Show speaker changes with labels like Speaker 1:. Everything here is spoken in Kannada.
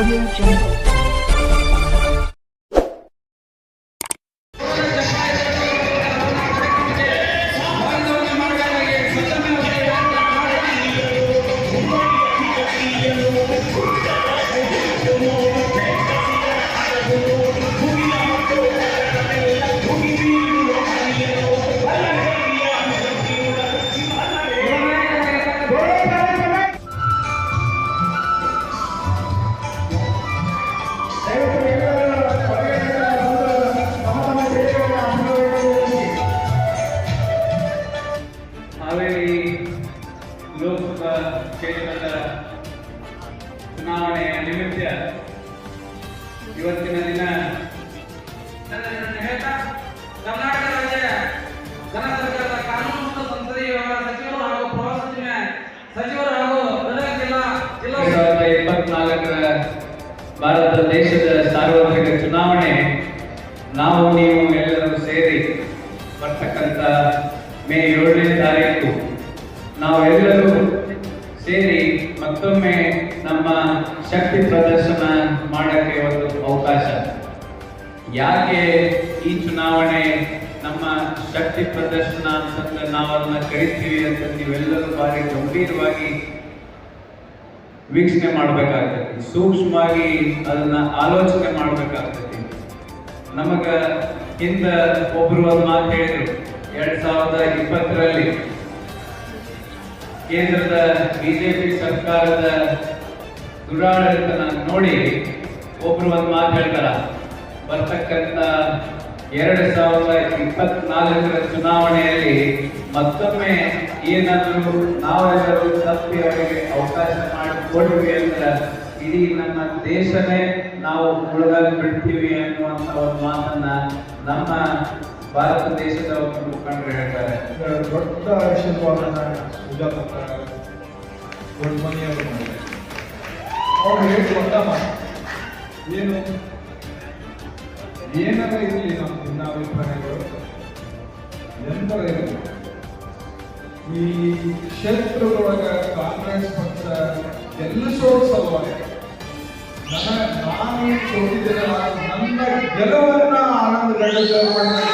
Speaker 1: Audio Jungle.
Speaker 2: ಕ್ಷೇತ್ರದ ಚುನಾವಣೆಯ ನಿಮಿತ್ತ ಇವತ್ತಿನ ದಿನ
Speaker 3: ಕರ್ನಾಟಕ ರಾಜ್ಯ ಸರ್ಕಾರದ ಕಾನೂನು ಮತ್ತು ಸಂಸದೀಯ ವ್ಯವಹಾರ ಸಚಿವರು ಹಾಗೂ ಪ್ರವಾಸೋದ್ಯಮ ಸಚಿವರು ಹಾಗೂ ಗದಗ ಜಿಲ್ಲಾ ಜಿಲ್ಲಾ
Speaker 2: ಇಪ್ಪತ್ನಾಲ್ಕರ ಭಾರತ ದೇಶದ ಸಾರ್ವತ್ರಿಕ ಚುನಾವಣೆ, ನಾವು, ನೀವು ಎಲ್ಲರೂ ಸೇರಿ ಬರ್ತಕ್ಕಂಥ ಮೇ ಏಳನೇ ತಾರೀಕು, ನಾವೆಲ್ಲರೂ ಸೇರಿ ಮತ್ತೊಮ್ಮೆ ನಮ್ಮ ಶಕ್ತಿ ಪ್ರದರ್ಶನ ಮಾಡೋಕ್ಕೆ ಒಂದು ಅವಕಾಶ. ಯಾಕೆ ಈ ಚುನಾವಣೆ ನಮ್ಮ ಶಕ್ತಿ ಪ್ರದರ್ಶನ ಅಂತಂದ್ರೆ ನಾವು ಅದನ್ನ ಕರಿತೀವಿ ಅಂತ ನೀವೆಲ್ಲರೂ ಬಾರಿ ಗಂಭೀರವಾಗಿ ವೀಕ್ಷಣೆ ಮಾಡಬೇಕಾಗ್ತದೆ ಸೂಕ್ಷ್ಮವಾಗಿ ಅದನ್ನ ಆಲೋಚನೆ ಮಾಡಬೇಕಾಗ್ತದೆ ನಮಗ ಹಿಂದ ಒಬ್ರು ಒಂದು ಮಾತು ಹೇಳಿದ್ರು. ಎರಡ್ ಸಾವಿರದ ಇಪ್ಪತ್ತರಲ್ಲಿ ಕೇಂದ್ರದ ಬಿಜೆಪಿ ಸರ್ಕಾರದ ದುರಾಡಳಿತನ ನೋಡಿ ಒಬ್ರು ಒಂದು ಮಾತು ಹೇಳ್ತಾರ. ಬರ್ತಕ್ಕಂಥ ಎರಡು ಸಾವಿರದ ಇಪ್ಪತ್ನಾಲ್ಕರ ಚುನಾವಣೆಯಲ್ಲಿ ಮತ್ತೊಮ್ಮೆ ಏನಾದರೂ ನಾವೆಲ್ಲರೂ ತಪ್ಪಿ ಅವರಿಗೆ ಅವಕಾಶ ಮಾಡಿಕೊಡ್ವಿ ಅಂದ್ರೆ ಇಡೀ ನಮ್ಮ ದೇಶನೇ ನಾವು ಮುಳುಗಾಗಿ ಬಿಡ್ತೀವಿ ಅನ್ನುವಂಥ ಒಂದು ಮಾತನ್ನ ನಮ್ಮ ಭಾರತ ದೇಶದ ಮುಖಂಡರು ಹೇಳ್ತಾರೆ.
Speaker 4: ದೊಡ್ಡ ಆಶೀರ್ವಾದನ ಸುಜಾತಕ್ಕ ದೊಡ್ಡ ಮನೆಯವರು ಮಾಡಿದ್ದಾರೆ. ಅವ್ರು ಹೇಳಿ ದೊಡ್ಡ ಮಾತು. ಏನು? ಏನಾರ ಇರಲಿ ನಮ್ಮ ಭಿನ್ನಾಭಿಪ್ರಾಯಗಳು. ಎಂತರ ಇರಲಿ ಈ ಕ್ಷೇತ್ರದೊಳಗ ಕಾಂಗ್ರೆಸ್ ಪಕ್ಷ ಗೆಲ್ಲಿಸೋ ಸಲುವಾಗಿ ನನ್ನ ನಾನು ಸೋತಿದ್ದೇನೆ ನನ್ನ ಗೆಲುವನ್ನ ಆನಂದ ಗೆಲುವನ್ನು